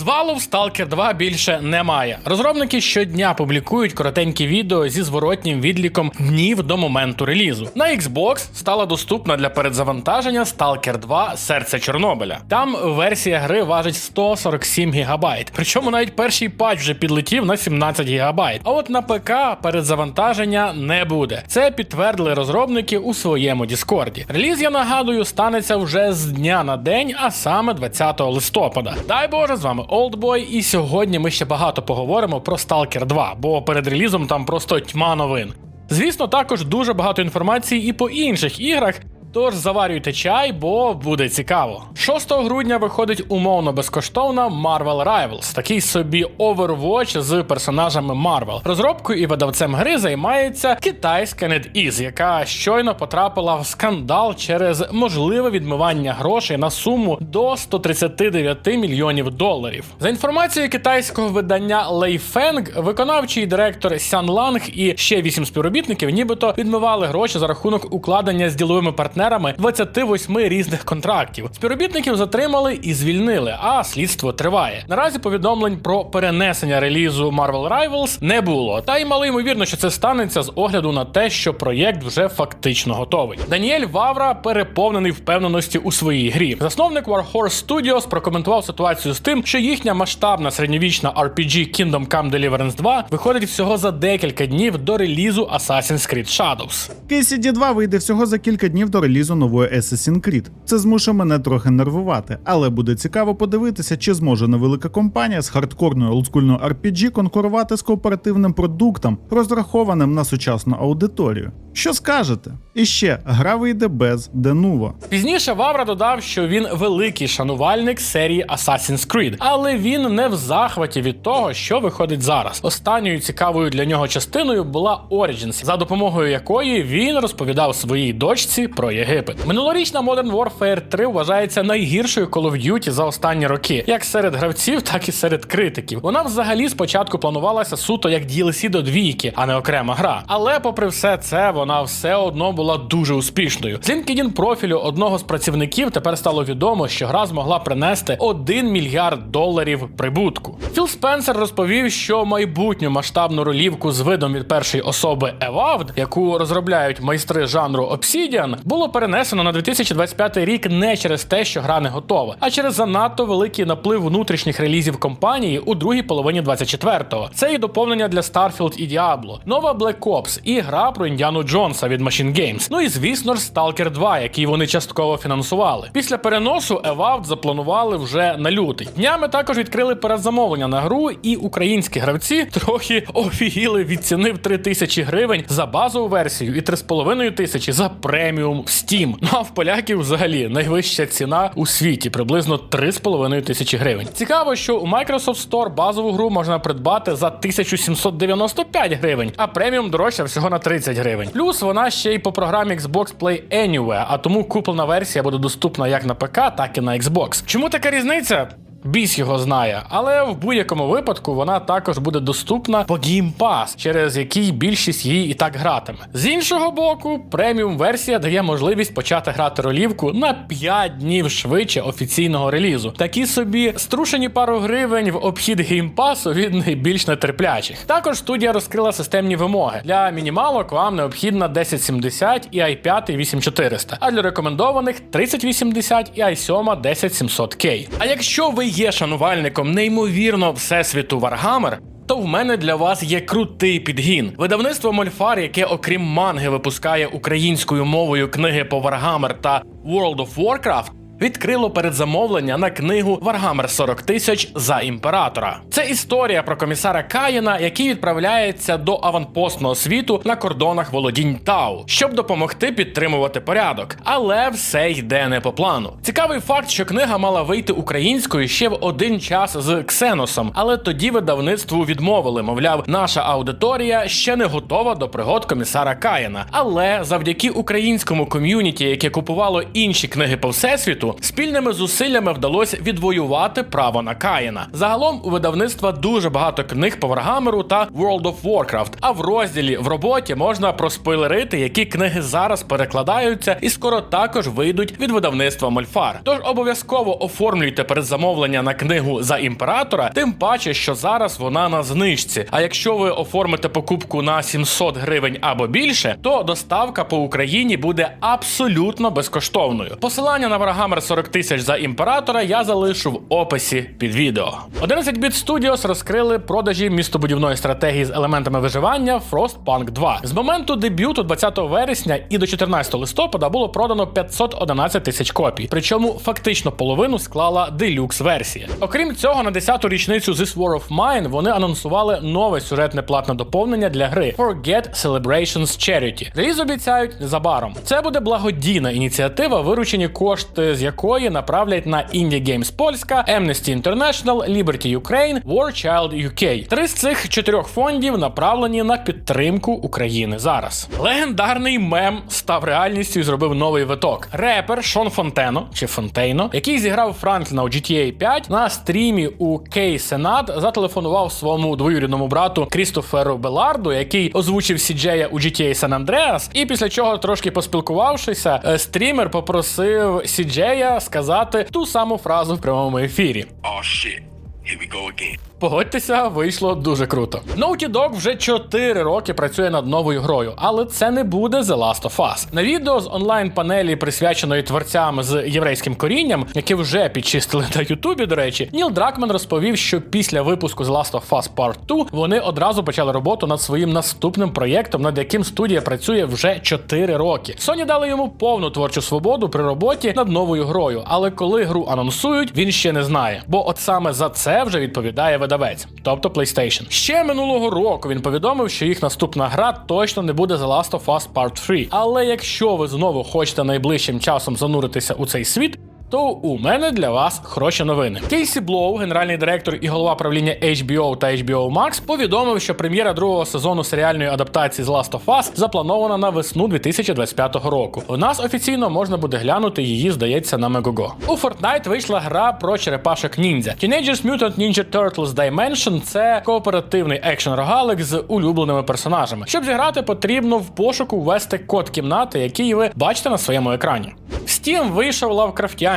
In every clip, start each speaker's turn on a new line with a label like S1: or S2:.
S1: Розвалу в Stalker 2 більше немає. Розробники щодня публікують коротенькі відео зі зворотнім відліком днів до моменту релізу. На Xbox стала доступна для передзавантаження Stalker 2 Серце Чорнобиля. Там версія гри важить 147 ГБ. Причому навіть перший патч вже підлетів на 17 ГБ. А от на ПК передзавантаження не буде. Це підтвердили розробники у своєму Діскорді. Реліз, я нагадую, станеться вже з дня на день, а саме 20 листопада. Дай Боже, з вами Олдбой, і сьогодні ми ще багато поговоримо про Stalker 2, бо перед релізом там просто тьма новин. Звісно, також дуже багато інформації і по інших іграх. Тож заварюйте чай, бо буде цікаво. 6 грудня виходить умовно безкоштовна Marvel Rivals, такий собі Overwatch з персонажами Marvel. Розробкою і видавцем гри займається китайська NetEase, яка щойно потрапила в скандал через можливе відмивання грошей на суму до 139 мільйонів доларів. За інформацією китайського видання Leifeng, виконавчий директор Сян Ланг і ще 8 співробітників, нібито відмивали гроші за рахунок укладення з діловими партнерами 28 різних контрактів. Співробітників затримали і звільнили, а слідство триває. Наразі повідомлень про перенесення релізу Marvel Rivals не було. Та й мало ймовірно, що це станеться з огляду на те, що проєкт вже фактично готовий. Даніель Вавра переповнений впевненості у своїй грі. Засновник Warhorse Studios прокоментував ситуацію з тим, що їхня масштабна середньовічна RPG Kingdom Come Deliverance 2 виходить всього за декілька днів до релізу Assassin's Creed Shadows.
S2: KCD 2 вийде всього за кілька днів до релізу нової Assassin's Creed. Це змушує мене трохи нервувати, але буде цікаво подивитися, чи зможе невелика компанія з хардкорною олдскульною RPG конкурувати з кооперативним продуктом, розрахованим на сучасну аудиторію. Що скажете? І ще гра вийде без Денува.
S1: Пізніше Вавра додав, що він великий шанувальник серії Assassin's Creed, але він не в захваті від того, що виходить зараз. Останньою цікавою для нього частиною була Origins, за допомогою якої він розповідав своїй дочці про Єгипет. Минулорічна Modern Warfare 3 вважається найгіршою Call of Duty за останні роки, як серед гравців, так і серед критиків. Вона взагалі спочатку планувалася суто як DLC до двійки, а не окрема гра. Але попри все це, вона все одно була дуже успішною. З LinkedIn профілю одного з працівників тепер стало відомо, що гра змогла принести 1 мільярд доларів прибутку. Філ Спенсер розповів, що майбутню масштабну ролівку з видом від першої особи Evolved, яку розробляють майстри жанру Obsidian, було перенесено на 2025 рік не через те, що гра не готова, а через занадто великий наплив внутрішніх релізів компанії у другій половині 24-го. Це і доповнення для Starfield і Diablo, нова Black Ops і гра про Індіану Джонса від Machine Games. Ну і звісно ж Stalker 2, який вони частково фінансували. Після переносу Evolved запланували вже на лютий. Днями також відкрили передзамовлення на гру, і українські гравці трохи офігіли від ціни в 3 тисячі гривень за базову версію і 3,5 тисячі за преміум Steam. Ну а в поляків взагалі найвища ціна у світі приблизно 3,5 тисячі гривень. Цікаво, що у Microsoft Store базову гру можна придбати за 1795 гривень, а преміум дорожча всього на 30 гривень. Плюс вона ще й по програмі Xbox Play Anywhere, а тому куплена версія буде доступна як на ПК, так і на Xbox. Чому така різниця? Біс його знає, але в будь-якому випадку вона також буде доступна по Game Pass, через який більшість її і так гратиме. З іншого боку, преміум версія дає можливість почати грати ролівку на 5 днів швидше офіційного релізу. Такі собі струшені пару гривень в обхід Pass від найбільш нетерплячих. Також студія розкрила системні вимоги. Для мінімалок вам необхідна 1070 і i5 8400, а для рекомендованих 3080 і i7 10700K. А якщо ви є шанувальником неймовірно всесвіту Варгамер, то в мене для вас є крутий підгін. Видавництво Мольфар, яке окрім манги випускає українською мовою книги по Варгамер та World of Warcraft, відкрило передзамовлення на книгу Warhammer 40 тисяч за імператора. Це історія про комісара Каїна, який відправляється до аванпостного світу на кордонах володінь Тау, щоб допомогти підтримувати порядок. Але все йде не по плану. Цікавий факт, що книга мала вийти українською ще в один час з Ксеносом, але тоді видавництву відмовили. Мовляв, наша аудиторія ще не готова до пригод комісара Каїна. Але завдяки українському ком'юніті, яке купувало інші книги по всесвіту, світу. Спільними зусиллями вдалося відвоювати право на Каїна. Загалом у видавництва дуже багато книг по Варгамеру та World of Warcraft. А в розділі в роботі можна проспойлерити, які книги зараз перекладаються і скоро також вийдуть від видавництва Мольфар. Тож обов'язково оформлюйте передзамовлення на книгу за імператора, тим паче, що зараз вона на знижці. А якщо ви оформите покупку на 700 гривень або більше, то доставка по Україні буде абсолютно безкоштовною. Посилання на Warhammer 40 тисяч за імператора я залишу в описі під відео. 11-bit Studios розкрили продажі містобудівної стратегії з елементами виживання Frostpunk 2. З моменту дебюту 20 вересня і до 14 листопада було продано 511 тисяч копій. Причому фактично половину склала делюкс версія. Окрім цього, на 10-ту річницю This War of Mine вони анонсували нове сюжетне платне доповнення для гри Forget Celebrations Charity. Реліз обіцяють незабаром. Це буде благодійна ініціатива, виручені кошти з якої направлять на Indie Games Польська, Amnesty International, Liberty Ukraine, War Child UK. Три з цих чотирьох фондів направлені на підтримку України зараз. Легендарний мем став реальністю і зробив новий виток. Репер Шон Фонтено чи Фонтейно, який зіграв Франкліна у GTA 5, на стрімі у Кей Сенат зателефонував своєму двоюрідному брату Крістоферу Беларду, який озвучив Сіджея у GTA San Andreas, і після чого, трошки поспілкувавшися, е, стрімер попросив Сіджея сказати ту саму фразу в прямому ефірі.
S3: Oh shit. Here we go again.
S1: Погодьтеся, вийшло дуже круто. Naughty Dog вже 4 роки працює над новою грою, але це не буде The Last of Us. На відео з онлайн-панелі, присвяченої творцям з єврейським корінням, які вже підчистили на Ютубі, до речі, Ніл Дракман розповів, що після випуску The Last of Us Part 2 вони одразу почали роботу над своїм наступним проєктом, над яким студія працює вже 4 роки. Sony дали йому повну творчу свободу при роботі над новою грою, але коли гру анонсують, він ще не знає. Бо от саме за це вже відповідає видавець, тобто PlayStation. Ще минулого року він повідомив, що їх наступна гра точно не буде The Last of Us Part 3. Але якщо ви знову хочете найближчим часом зануритися у цей світ. То у мене для вас хороші новини. Кейсі Блоу, генеральний директор і голова правління HBO та HBO Max, повідомив, що прем'єра другого сезону серіальної адаптації з Last of Us запланована на весну 2025 року. У нас офіційно можна буде глянути її, здається, на Megogo. У Fortnite вийшла гра про черепашок ніндзя. Teenagers Mutant Ninja Turtles Dimension це кооперативний екшен рогалик з улюбленими персонажами. Щоб зіграти, потрібно в пошуку ввести код кімнати, який ви бачите на своєму екрані. Steam вийшов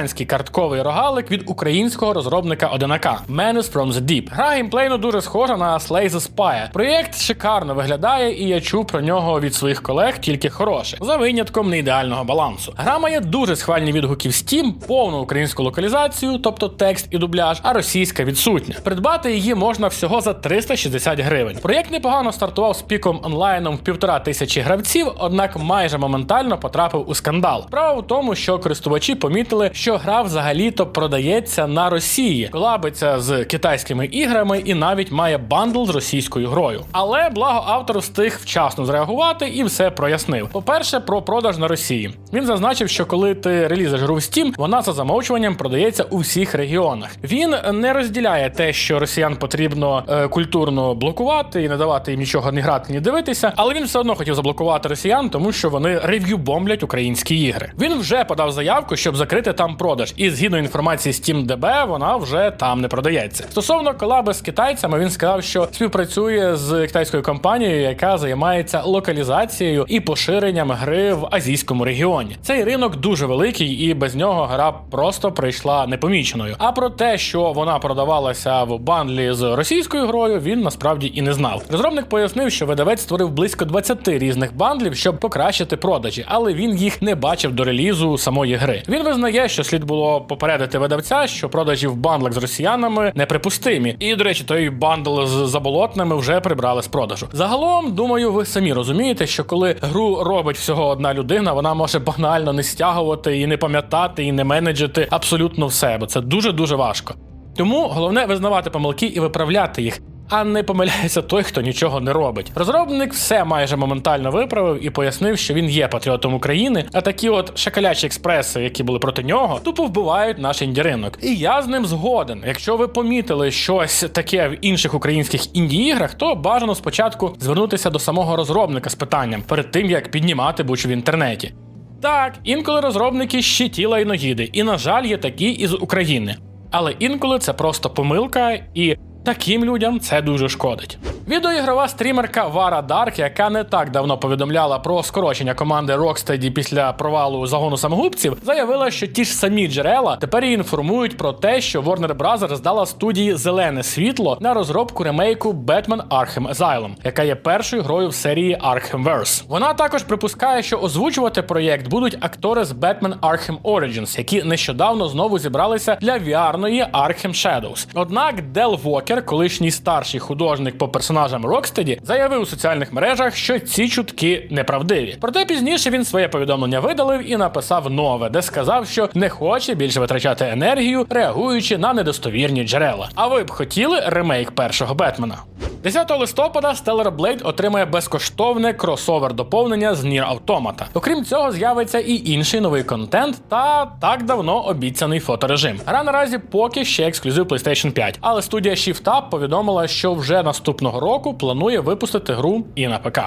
S1: лавкрафтянський картковий рогалик від українського розробника Одинака Menace from the Deep. Гра геймплейно дуже схожа на Slay the Spire. Проєкт шикарно виглядає, і я чув про нього від своїх колег тільки хороше, за винятком неідеального балансу. Гра має дуже схвальні відгуки в Steam, повну українську локалізацію, тобто текст і дубляж, а російська відсутня. Придбати її можна всього за 360 гривень. Проєкт непогано стартував з піком онлайном в півтора тисячі гравців, однак майже моментально потрапив у скандал. Справа в тому, що користувачі помітили, що гра взагалі-то продається на Росії, колабиться з китайськими іграми і навіть має бандл з російською грою. Але благо автор встиг вчасно зреагувати і все прояснив. По-перше, про продаж на Росії. Він зазначив, що коли ти релізиш гру в Steam, вона за замовчуванням продається у всіх регіонах. Він не розділяє те, що росіян потрібно е, культурно блокувати і не давати їм нічого ні грати, ні дивитися, але він все одно хотів заблокувати росіян, тому що вони рев'ю бомблять українські ігри. Він вже подав заявку, щоб закрити там продаж, і згідно інформації SteamDB, вона вже там не продається. Стосовно колаби з китайцями, він сказав, що співпрацює з китайською компанією, яка займається локалізацією і поширенням гри в азійському регіоні. Цей ринок дуже великий, і без нього гра просто прийшла непоміченою. А про те, що вона продавалася в бандлі з російською грою, він насправді і не знав. Розробник пояснив, що видавець створив близько 20 різних бандлів, щоб покращити продажі, але він їх не бачив до релізу самої гри. Він визнає, що слід було попередити видавця, що продажі в бандлах з росіянами неприпустимі. І, до речі, той бандл з заболотними вже прибрали з продажу. Загалом, думаю, ви самі розумієте, що коли гру робить всього одна людина, вона може банально не стягувати і не пам'ятати, і не менеджити абсолютно все, бо це дуже дуже важко. Тому головне визнавати помилки і виправляти їх. А не помиляється той, хто нічого не робить. Розробник все майже моментально виправив і пояснив, що він є патріотом України. А такі от шакалячі експреси, які були проти нього, тупо вбивають наш інді ринок. І я з ним згоден. Якщо ви помітили щось таке в інших українських інді-іграх, то бажано спочатку звернутися до самого розробника з питанням перед тим як піднімати буч в інтернеті. Так, інколи розробники ще тіла і ногіди, і, на жаль, є такі із України. Але інколи це просто помилка, і таким людям це дуже шкодить. Відеоігрова стрімерка Вара Дарк, яка не так давно повідомляла про скорочення команди Rocksteady після провалу загону самогубців, заявила, що ті ж самі джерела тепер її інформують про те, що Warner Bros. дала студії зелене світло на розробку ремейку Batman Arkham Asylum, яка є першою грою в серії Arkhamverse. Вона також припускає, що озвучувати проєкт будуть актори з Batman Arkham Origins, які нещодавно знову зібралися для VR-ної Arkham Shadows. Однак Дел Вокер, колишній старший художник по персонажам Рокстеді, заявив у соціальних мережах, що ці чутки неправдиві. Проте пізніше він своє повідомлення видалив і написав нове, де сказав, що не хоче більше витрачати енергію, реагуючи на недостовірні джерела. А ви б хотіли ремейк першого Бетмена? 10 листопада Stellar Blade отримає безкоштовне кросовер доповнення з Nier Automata. Окрім цього, з'явиться і інший новий контент та так давно обіцяний фоторежим. Гра наразі поки ще ексклюзив PlayStation 5, але студія Shift Up повідомила, що вже наступного року планує випустити гру і на ПК.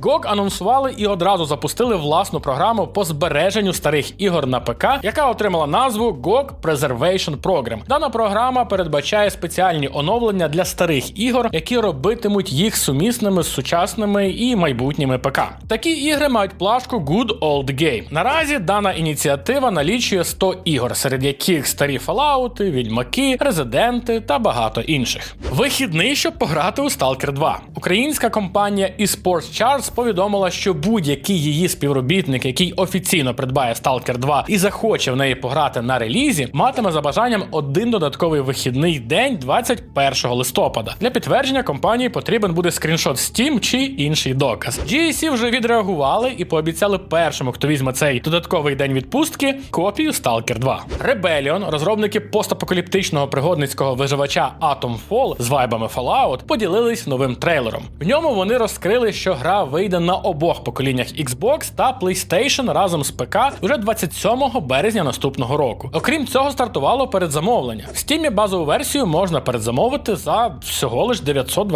S1: GOG анонсували і одразу запустили власну програму по збереженню старих ігор на ПК, яка отримала назву GOG Preservation Program. Дана програма передбачає спеціальні оновлення для старих ігор, які робитимуть їх сумісними з сучасними і майбутніми ПК. Такі ігри мають плашку Good Old Game. Наразі дана ініціатива налічує 100 ігор, серед яких старі Fallout, Відьмаки, Резиденти та багато інших. Вихідний, щоб пограти у Stalker 2. Українська компанія eSports Charts повідомила, що будь-який її співробітник, який офіційно придбає Stalker 2 і захоче в неї пограти на релізі, матиме за бажанням один додатковий вихідний день 21 листопада. Для підтвердження компанії потрібен буде скріншот Steam чи інший доказ. GSC вже відреагували і пообіцяли першому, хто візьме цей додатковий день відпустки, копію Stalker 2. Rebellion, розробники постапокаліптичного пригодницького виживача Atomfall з вайбами Fallout, поділились новим трейлером. В ньому вони розкрили, що гра вийде на обох поколіннях Xbox та PlayStation разом з ПК вже 27 березня наступного року. Окрім цього, стартувало передзамовлення. В Steam базову версію можна передзамовити за всього лиш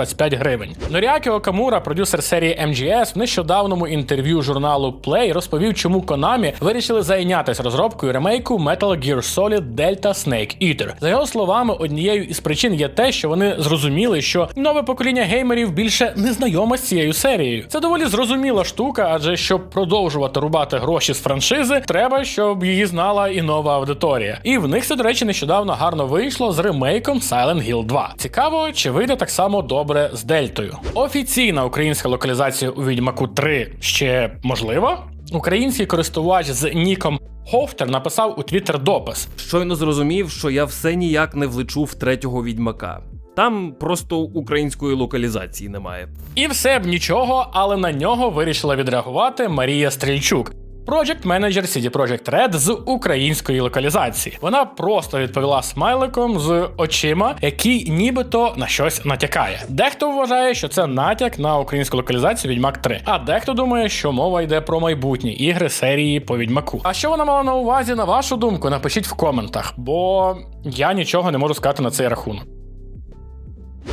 S1: 925 гривень. Норіакі Окамура, продюсер серії MGS, в нещодавному інтерв'ю журналу Play розповів, чому Konami вирішили зайнятися розробкою ремейку Metal Gear Solid Delta Snake Eater. За його словами, однією із причин є те, що вони зрозуміли, що нове покоління геймерів більше не знайоме з цією серією. Це доволі зрозуміла штука, адже щоб продовжувати рубати гроші з франшизи, треба, щоб її знала і нова аудиторія. І в них це, до речі, нещодавно гарно вийшло з ремейком Silent Hill 2. Цікаво, чи вийде так само добре з Дельтою. Офіційна українська локалізація у Відьмаку 3 ще можлива. Український користувач з ніком Хофтер написав у Твіттер допис.
S4: Щойно зрозумів, що я все ніяк не влечу в третього відьмака. Там просто української локалізації немає.
S1: І все б нічого, але на нього вирішила відреагувати Марія Стрільчук. Project менеджер CD Projekt Red з української локалізації. Вона просто відповіла смайликом з очима, який нібито на щось натякає. Дехто вважає, що це натяк на українську локалізацію Відьмак 3, а дехто думає, що мова йде про майбутні ігри серії по Відьмаку. А що вона мала на увазі, на вашу думку, напишіть в коментах, бо я нічого не можу сказати на цей рахунок.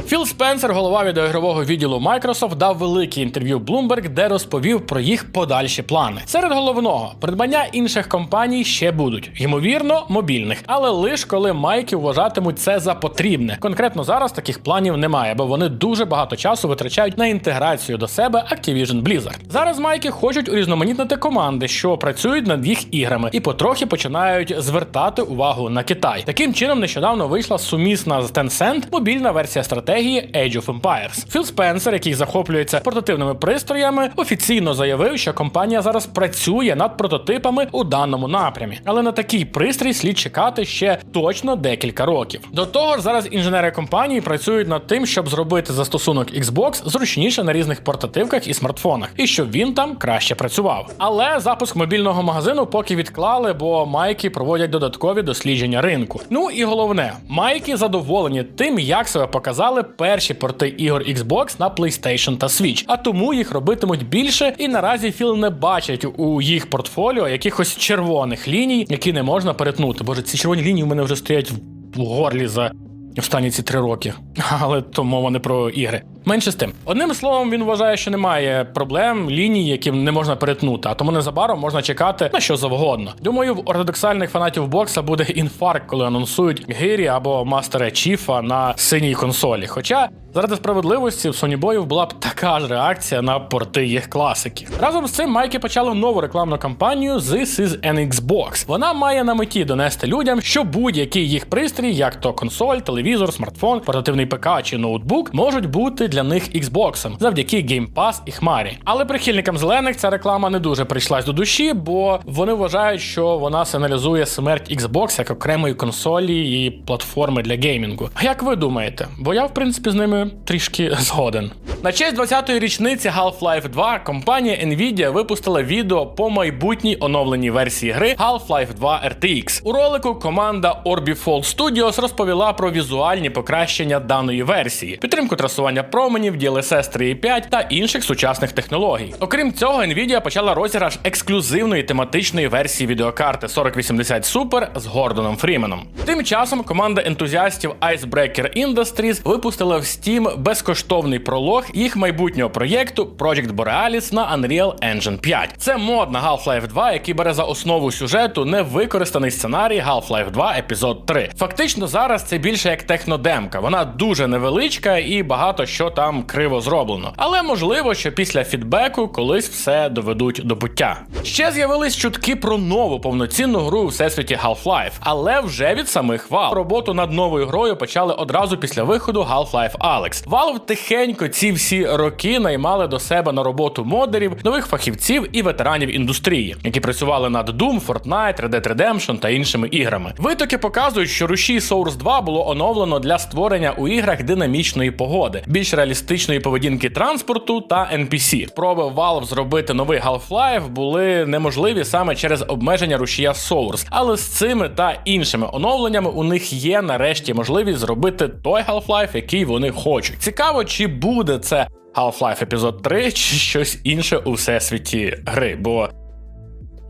S1: Філ Спенсер, голова відеоігрового відділу Microsoft, дав велике інтерв'ю Bloomberg, де розповів про їх подальші плани. Серед головного придбання інших компаній ще будуть, ймовірно, мобільних, але лише коли майки вважатимуть це за потрібне. Конкретно зараз таких планів немає, бо вони дуже багато часу витрачають на інтеграцію до себе Activision Blizzard. Зараз майки хочуть урізноманітнити команди, що працюють над їх іграми, і потрохи починають звертати увагу на Китай. Таким чином, нещодавно вийшла сумісна з Tencent мобільна версія стратегії Age of Empires. Філ Спенсер, який захоплюється портативними пристроями, офіційно заявив, що компанія зараз працює над прототипами у даному напрямі, але на такий пристрій слід чекати ще точно декілька років. До того ж, зараз інженери компанії працюють над тим, щоб зробити застосунок Xbox зручніше на різних портативках і смартфонах, і щоб він там краще працював. Але запуск мобільного магазину поки відклали, бо майки проводять додаткові дослідження ринку. Ну і головне, майки задоволені тим, як себе показали перші порти ігор Xbox на PlayStation та Switch, а тому їх робитимуть більше, і наразі Філ не бачить у їх портфоліо якихось червоних ліній, які не можна перетнути. Боже, ці червоні лінії у мене вже стоять в горлі за останні ці три роки. Але то мова не про ігри. Менше з тим. Одним словом, він вважає, що немає проблем, ліній, які не можна перетнути, а тому незабаром можна чекати на що завгодно. Думаю, в ортодоксальних фанатів бокса буде інфаркт, коли анонсують Гирі або Мастера Чіфа на синій консолі. Хоча заради справедливості в Sony Boy була б така ж реакція на порти їх класиків. Разом з цим майки почали нову рекламну кампанію This is an Xbox. Вона має на меті донести людям, що будь-який їх пристрій, як то консоль, телевізор, смартфон, портативний ПК чи ноутбук, можуть бути для них Xbox завдяки Game Pass і Хмарі. Але прихильникам зелених ця реклама не дуже прийшлась до душі, бо вони вважають, що вона сигналізує смерть Xbox як окремої консолі і платформи для геймінгу. А як ви думаєте? Бо я в принципі з ними трішки згоден. На честь 20-ї річниці Half-Life 2 компанія Nvidia випустила відео по майбутній оновленій версії гри Half-Life 2 RTX. У ролику команда Orbifold Studios розповіла про візуальні покращення даної версії, підтримку трасування променів, DLSS 3.5 та інших сучасних технологій. Окрім цього, Nvidia почала розіграш ексклюзивної тематичної версії відеокарти 4080 Super з Гордоном Фріменом. Тим часом команда ентузіастів Icebreaker Industries випустила в Steam безкоштовний пролог їх майбутнього проєкту Project Borealis на Unreal Engine 5. Це мод на Half-Life 2, який бере за основу сюжету невикористаний сценарій Half-Life 2 епізод 3. Фактично зараз це більше як технодемка. Вона дуже невеличка і багато що там криво зроблено. Але можливо, що після фідбеку колись все доведуть до буття. Ще з'явились чутки про нову повноцінну гру у всесвіті Half-Life, але вже від самих Valve. Роботу над новою грою почали одразу після виходу Half-Life Alyx. Valve тихенько ці всі роки наймали до себе на роботу модерів, нових фахівців і ветеранів індустрії, які працювали над Doom, Fortnite, Red Dead Redemption та іншими іграми. Витоки показують, що рушій Source 2 було оновлено для створення у іграх динамічної погоди, більш реалістичної поведінки транспорту та NPC. Спроби Valve зробити новий Half-Life були неможливі саме через обмеження рушія Source, але з цими та іншими оновленнями у них є нарешті можливість зробити той Half-Life, який вони хочуть. Цікаво, чи буде це Half-Life епізод 3 чи щось інше у всесвіті гри, бо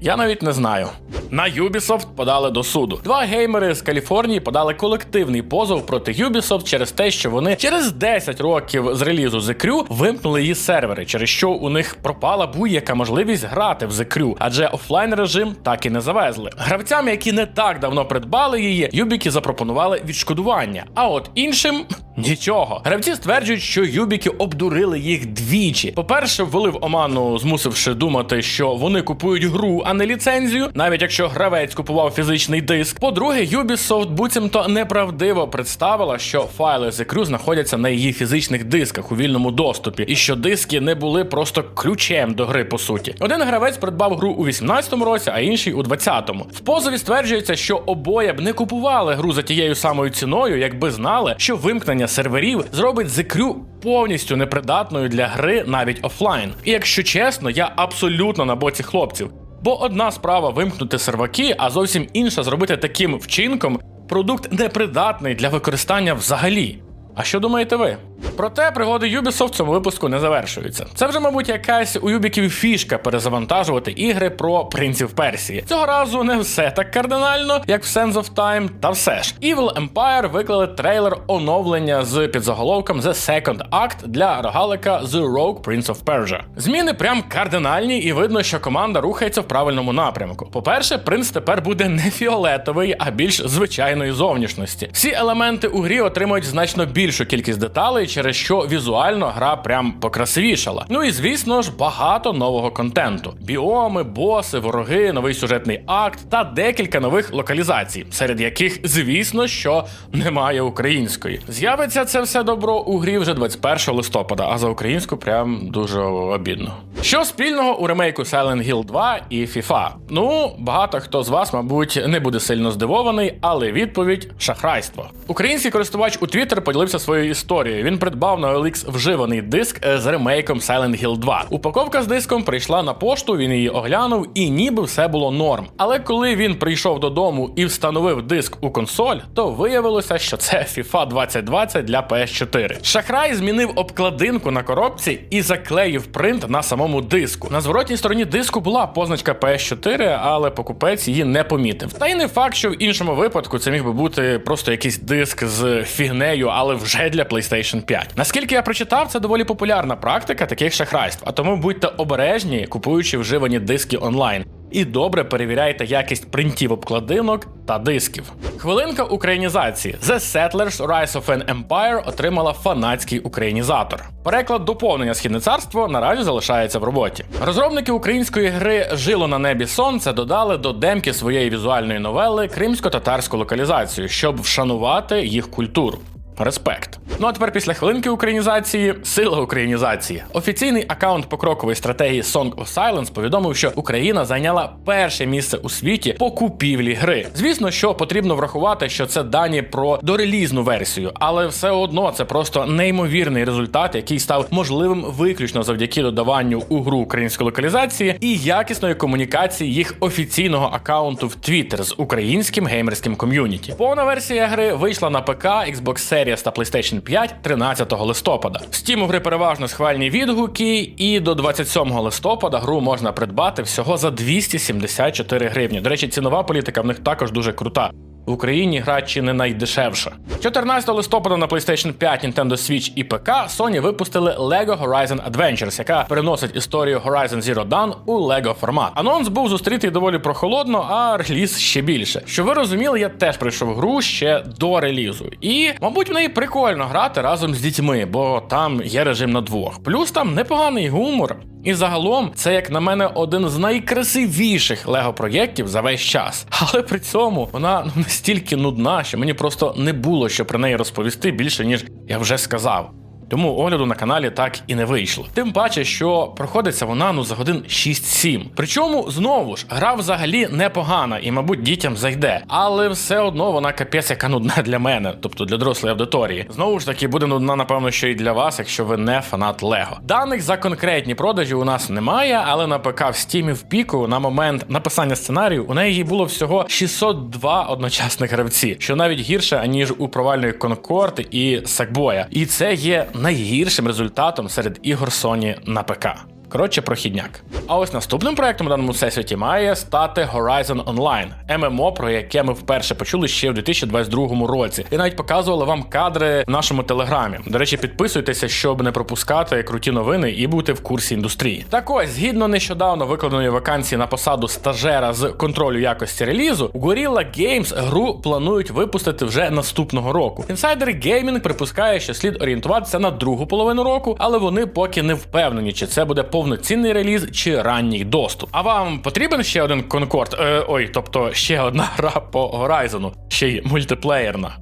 S1: я навіть не знаю. На Ubisoft подали до суду. Два геймери з Каліфорнії подали колективний позов проти Ubisoft через те, що вони через 10 років з релізу The Crew вимкнули її сервери, через що у них пропала будь-яка можливість грати в The Crew, адже офлайн режим так і не завезли. Гравцям, які не так давно придбали її, Юбіки запропонували відшкодування. А от іншим нічого. Гравці стверджують, що Юбіки обдурили їх двічі. По-перше, ввели в оману, змусивши думати, що вони купують гру, а не ліцензію, навіть якщо гравець купував фізичний диск. По-друге, Ubisoft буцімто неправдиво представила, що файли The Crew знаходяться на її фізичних дисках у вільному доступі, і що диски не були просто ключем до гри, по суті. Один гравець придбав гру у 18-му році, а інший у 20-му. В позові стверджується, що обоє б не купували гру за тією самою ціною, якби знали, що вимкнення серверів зробить The Crew повністю непридатною для гри навіть офлайн. І якщо чесно, я абсолютно на боці хлопців. Бо одна справа вимкнути серваки, а зовсім інша зробити таким вчинком продукт непридатний для використання взагалі. А що думаєте ви? Проте пригоди Ubisoft в цьому випуску не завершуються. Це вже, мабуть, якась у Юбіків фішка перезавантажувати ігри про принців Персії. Цього разу не все так кардинально, як в Sands of Time, та все ж. Evil Empire виклали трейлер оновлення з підзаголовком The Second Act для рогалика The Rogue Prince of Persia. Зміни прям кардинальні, і видно, що команда рухається в правильному напрямку. По-перше, принц тепер буде не фіолетовий, а більш звичайної зовнішності. Всі елементи у грі отримують значно більшу кількість деталей, через що візуально гра прям покрасивішала. Ну і звісно ж, багато нового контенту: біоми, боси, вороги, новий сюжетний акт та декілька нових локалізацій, серед яких, звісно, що немає української. З'явиться це все добро у грі вже 21 листопада, а за українську прям дуже обідно. Що спільного у ремейку Silent Hill 2 і FIFA? Ну, багато хто з вас, мабуть, не буде сильно здивований, але відповідь шахрайство. Український користувач у Twitter поділився своєю історією. Він придбав на OLX вживаний диск е, з ремейком Silent Hill 2. Упаковка з диском прийшла на пошту, він її оглянув, і ніби все було норм. Але коли він прийшов додому і встановив диск у консоль, то виявилося, що це FIFA 2020 для PS4. Шахрай змінив обкладинку на коробці і заклеїв принт на самому самому диску. На зворотній стороні диску була позначка PS4, але покупець її не помітив. Та й не факт, що в іншому випадку це міг би бути просто якийсь диск з фігнею, але вже для PlayStation 5. Наскільки я прочитав, це доволі популярна практика таких шахрайств. А тому будьте обережні, купуючи вживані диски онлайн. І добре перевіряйте якість принтів обкладинок та дисків. Хвилинка українізації The Settlers Rise of an Empire отримала фанатський українізатор. Переклад доповнення Східне царство наразі залишається в роботі. Розробники української гри Жило на небі сонце додали до демки своєї візуальної новели кримсько-татарську локалізацію, щоб вшанувати їх культуру. Респект. Ну а тепер після хвилинки українізації сила українізації. Офіційний акаунт покрокової стратегії Song of Silence повідомив, що Україна зайняла перше місце у світі по купівлі гри. Звісно, що потрібно врахувати, що це дані про дорелізну версію, але все одно це просто неймовірний результат, який став можливим виключно завдяки додаванню у гру української локалізації і якісної комунікації їх офіційного акаунту в Twitter з українським геймерським ком'юніті. Повна версія гри вийшла на ПК, Xbox Series та PlayStation 5 13 листопада. В Steam у гри переважно схвальні відгуки, і до 27 листопада гру можна придбати всього за 274 гривні. До речі, цінова політика в них також дуже крута. В Україні гра чи не найдешевша. 14 листопада на PlayStation 5, Nintendo Switch і ПК Sony випустили LEGO Horizon Adventures, яка переносить історію Horizon Zero Dawn у LEGO формат. Анонс був зустрітий доволі прохолодно, а реліз ще більше. Що ви розуміли, я теж прийшов гру ще до релізу. І, мабуть, в неї прикольно грати разом з дітьми, бо там є режим на двох. Плюс там непоганий гумор. І загалом це, як на мене, один з найкрасивіших лего проєктів за весь час. Але при цьому вона ну, настільки нудна, що мені просто не було що про неї розповісти більше, ніж я вже сказав. Тому огляду на каналі так і не вийшло. Тим паче, що проходиться вона ну за годин 6-7. Причому знову ж гра взагалі непогана і, мабуть, дітям зайде. Але все одно вона капець яка нудна для мене, тобто для дорослої аудиторії. Знову ж таки, буде нудна, напевно, що і для вас, якщо ви не фанат Лего. Даних за конкретні продажі у нас немає, але на ПК в стімі в піку на момент написання сценарію у неї було всього 602 одночасних гравці, що навіть гірше аніж у провальної Конкорд і Сакбоя. І це є найгіршим результатом серед ігор Sony на ПК. Коротше, прохідняк. А ось наступним проектом у даному всесвіті має стати Horizon Online, ММО, про яке ми вперше почули ще в 2022 році. І навіть показували вам кадри в нашому телеграмі. До речі, підписуйтеся, щоб не пропускати круті новини і бути в курсі індустрії. Так ось, згідно нещодавно викладеної вакансії на посаду стажера з контролю якості релізу, у Gorilla Games гру планують випустити вже наступного року. Інсайдер Gaming припускає, що слід орієнтуватися на другу половину року, але вони поки не впевнені, чи це буде повноцінний реліз чи ранній доступ. А вам потрібен ще один конкорд? Е, ой, тобто ще одна гра по Horizon, ще й мультиплеєрна.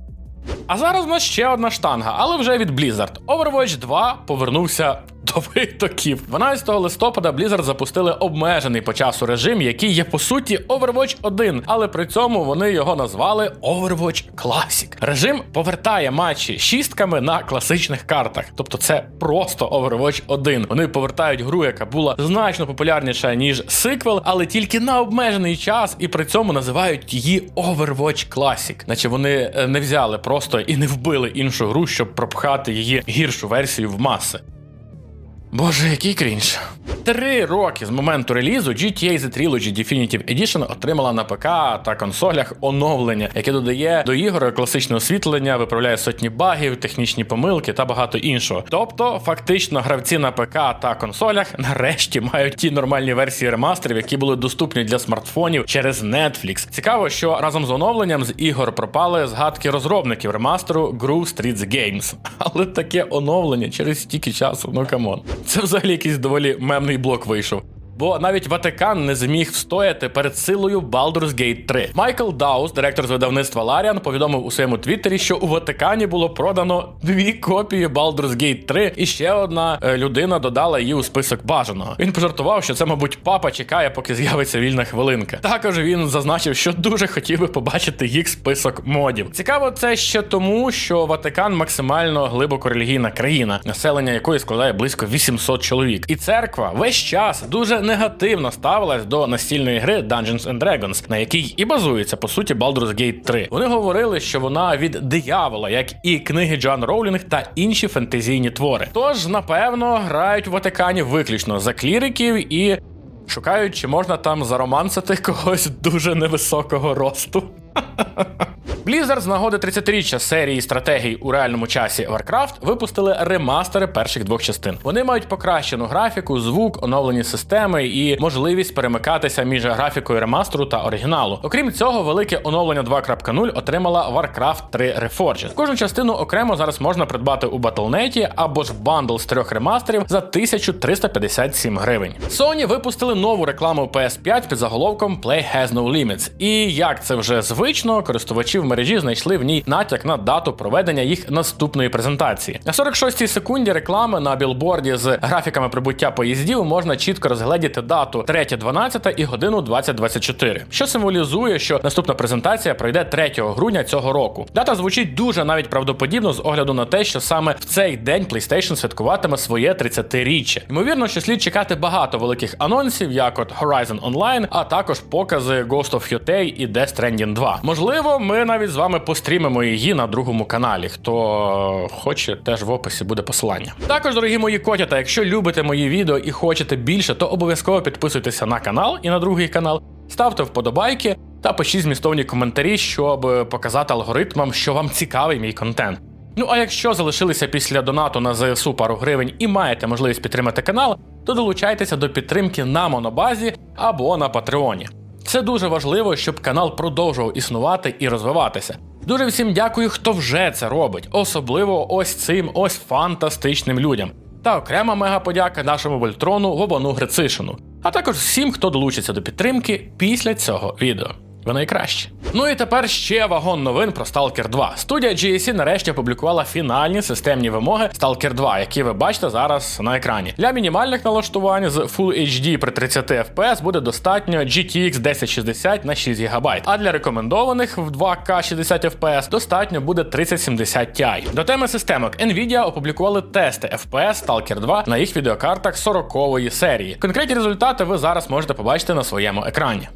S1: А зараз у нас ще одна штанга, але вже від Blizzard. Overwatch 2 повернувся до витоків. 12 листопада Blizzard запустили обмежений по часу режим, який є по суті Overwatch 1, але при цьому вони його назвали Overwatch Classic. Режим повертає матчі шістками на класичних картах. Тобто це просто Overwatch 1. Вони повертають гру, яка була значно популярніша ніж сиквел, але тільки на обмежений час, і при цьому називають її Overwatch Classic. Наче вони е, не взяли просто і не вбили іншу гру, щоб пропхати її гіршу версію в маси. Боже, який крінж. Три роки з моменту релізу GTA The Trilogy Definitive Edition отримала на ПК та консолях оновлення, яке додає до ігор класичне освітлення, виправляє сотні багів, технічні помилки та багато іншого. Тобто, фактично, гравці на ПК та консолях нарешті мають ті нормальні версії ремастерів, які були доступні для смартфонів через Netflix. Цікаво, що разом з оновленням з ігор пропали згадки розробників ремастеру Groove Streets Games. Але таке оновлення через стільки часу, ну камон. Це взагалі якийсь доволі мемний блок вийшов. Бо навіть Ватикан не зміг встояти перед силою Baldur's Gate 3. Майкл Даус, директор з видавництва Larian, повідомив у своєму твіттері, що у Ватикані було продано дві копії Baldur's Gate 3, і ще одна е, людина додала її у список бажаного. Він пожартував, що це, мабуть, папа чекає, поки з'явиться вільна хвилинка. Також він зазначив, що дуже хотів би побачити їх список модів. Цікаво, це ще тому, що Ватикан максимально глибоко релігійна країна, населення якої складає близько 800 чоловік. І церква весь час дуже негативно ставилась до настільної гри Dungeons and Dragons, на якій і базується по суті Baldur's Gate 3. Вони говорили, що вона від диявола, як і книги Джоан Роулінг та інші фентезійні твори. Тож, напевно, грають в Ватикані виключно за кліриків і шукають, чи можна там заромансити когось дуже невисокого росту. Blizzard з нагоди 30-річчя серії стратегій у реальному часі Warcraft випустили ремастери перших двох частин. Вони мають покращену графіку, звук, оновлені системи і можливість перемикатися між графікою ремастеру та оригіналу. Окрім цього, велике оновлення 2.0 отримала Warcraft 3 Reforged. Кожну частину окремо зараз можна придбати у Battle.net або ж бандл з трьох ремастерів за 1357 гривень. Sony випустили нову рекламу PS5 під заголовком Play has no limits. І як це вже звично, користувачі в мережі знайшли в ній натяк на дату проведення їх наступної презентації. На 46-й секунді реклами на білборді з графіками прибуття поїздів можна чітко розгледіти дату 3.12 і годину 2024, що символізує, що наступна презентація пройде 3 грудня цього року. Дата звучить дуже навіть правдоподібно з огляду на те, що саме в цей день PlayStation святкуватиме своє 30-річчя. Ймовірно, що слід чекати багато великих анонсів, як от Horizon Online, а також покази Ghost of Yotei і Death Stranding 2. Можливо, ми навіть з вами пострімимо її на другому каналі. Хто хоче, теж в описі буде посилання. Також, дорогі мої котята, якщо любите мої відео і хочете більше, то обов'язково підписуйтеся на канал і на другий канал, ставте вподобайки та пишіть змістовні коментарі, щоб показати алгоритмам, що вам цікавий мій контент. Ну а якщо залишилися після донату на ЗСУ пару гривень і маєте можливість підтримати канал, то долучайтеся до підтримки на монобазі або на Патреоні. Це дуже важливо, щоб канал продовжував існувати і розвиватися. Дуже всім дякую, хто вже це робить, особливо ось цим ось фантастичним людям. Та окрема мега подяка нашому вольтрону Вовану Грицишину, а також всім, хто долучиться до підтримки після цього відео. Ви найкращі. Ну і тепер ще вагон новин про Stalker 2. Студія GSC нарешті опублікувала фінальні системні вимоги Stalker 2, які ви бачите зараз на екрані. Для мінімальних налаштувань з Full HD при 30 FPS буде достатньо GTX 1060 на 6 ГБ, а для рекомендованих в 2К 60 FPS достатньо буде 3070 Ti. До теми системок Nvidia опублікували тести FPS Stalker 2 на їх відеокартах 40-ї серії. Конкретні результати ви зараз можете побачити на своєму екрані.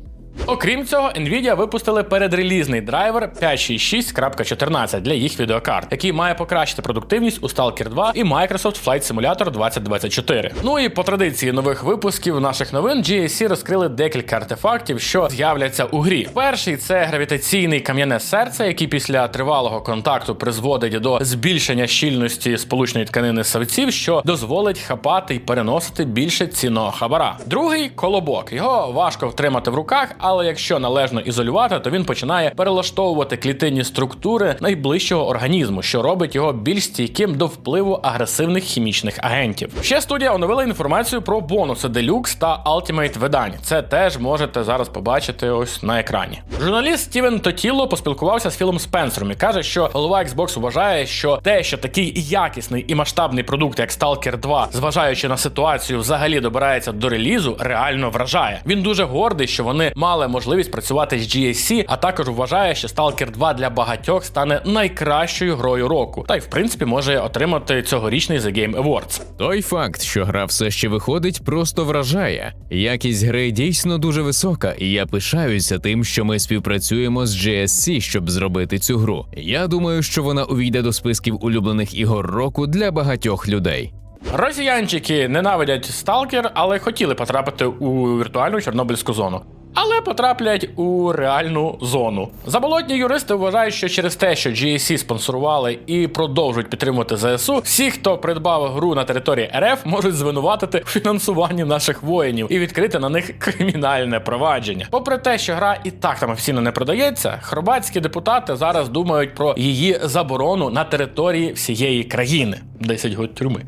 S1: Окрім цього, Nvidia випустили передрелізний драйвер 566.14 для їх відеокарт, який має покращити продуктивність у Stalker 2 і Microsoft Flight Simulator 2024. Ну і по традиції нових випусків наших новин GSC розкрили декілька артефактів, що з'являться у грі. Перший це гравітаційний кам'яне серце, який після тривалого контакту призводить до збільшення щільності сполучної тканини савців, що дозволить хапати і переносити більше цінного хабара. Другий колобок. Його важко втримати в руках, але якщо належно ізолювати, то він починає перелаштовувати клітинні структури найближчого організму, що робить його більш стійким до впливу агресивних хімічних агентів. Ще студія оновила інформацію про бонуси Deluxe та Ultimate видань. Це теж можете зараз побачити ось на екрані. Журналіст Стівен Тотіло поспілкувався з Філом Спенсером і каже, що голова Xbox вважає, що те, що такий якісний і масштабний продукт, як Stalker 2, зважаючи на ситуацію, взагалі добирається до релізу, реально вражає. Він дуже гордий, що вони мали можливість працювати з GSC, а також вважає, що Stalker 2 для багатьох стане найкращою грою року, та й в принципі може отримати цьогорічний The Game Awards.
S5: Той факт, що гра все ще виходить, просто вражає. Якість гри дійсно дуже висока, і я пишаюся тим, що ми співпрацюємо з GSC, щоб зробити цю гру. Я думаю, що вона увійде до списків улюблених ігор року для багатьох людей.
S1: Росіянчики ненавидять Stalker, але хотіли потрапити у віртуальну Чорнобильську зону. Але потраплять у реальну зону. Заболотні юристи вважають, що через те, що GSC спонсорували і продовжують підтримувати ЗСУ, всі, хто придбав гру на території РФ, можуть звинуватити у фінансуванні наших воїнів і відкрити на них кримінальне провадження. Попри те, що гра і так там офіційно не продається, хорватські депутати зараз думають про її заборону на території всієї країни. 10 год тюрми.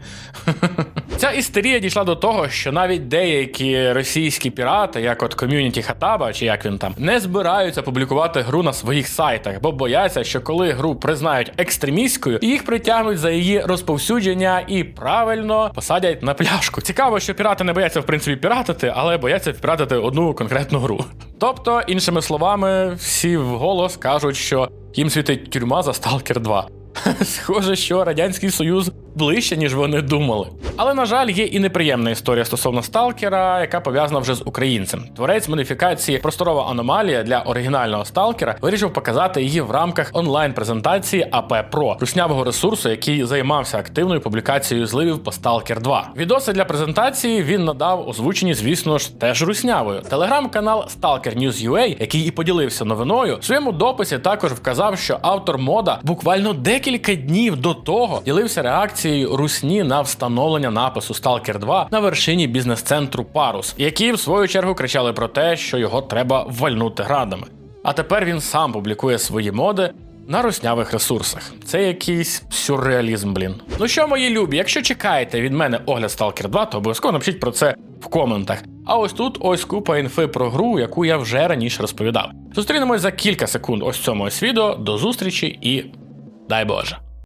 S1: Ця істерія дійшла до того, що навіть деякі російські пірати, як от ком'юніті Хатаба, чи як він там, не збираються публікувати гру на своїх сайтах, бо бояться, що коли гру признають екстремістською, їх притягнуть за її розповсюдження і правильно посадять на пляшку. Цікаво, що пірати не бояться в принципі піратити, але бояться піратити одну конкретну гру. Тобто, іншими словами, всі вголос кажуть, що їм світить тюрма за Stalker 2. Схоже, що Радянський Союз ближче, ніж вони думали. Але на жаль, є і неприємна історія стосовно сталкера, яка пов'язана вже з українцем. Творець модифікації Просторова аномалія для оригінального сталкера вирішив показати її в рамках онлайн-презентації АП Pro, руснявого ресурсу, який займався активною публікацією зливів по Stalker 2. Відоси для презентації він надав озвучені, звісно ж, теж руснявою. Телеграм-канал Stalker News UA, який і поділився новиною, в своєму дописі також вказав, що автор мода буквально декілька днів до того ділився реакцією русні на встановлення напису Stalker 2 на вершині бізнес-центру Парус, які в свою чергу кричали про те, що його треба вальнути градами. А тепер він сам публікує свої моди. На руснявих ресурсах. Це якийсь сюрреалізм, блін. Ну що, мої любі, якщо чекаєте від мене огляд Stalker 2, то обов'язково напишіть про це в коментах. А ось тут ось купа інфи про гру, яку я вже раніше розповідав. Зустрінемось за кілька секунд ось цьому ось відео. До зустрічі і дай Боже!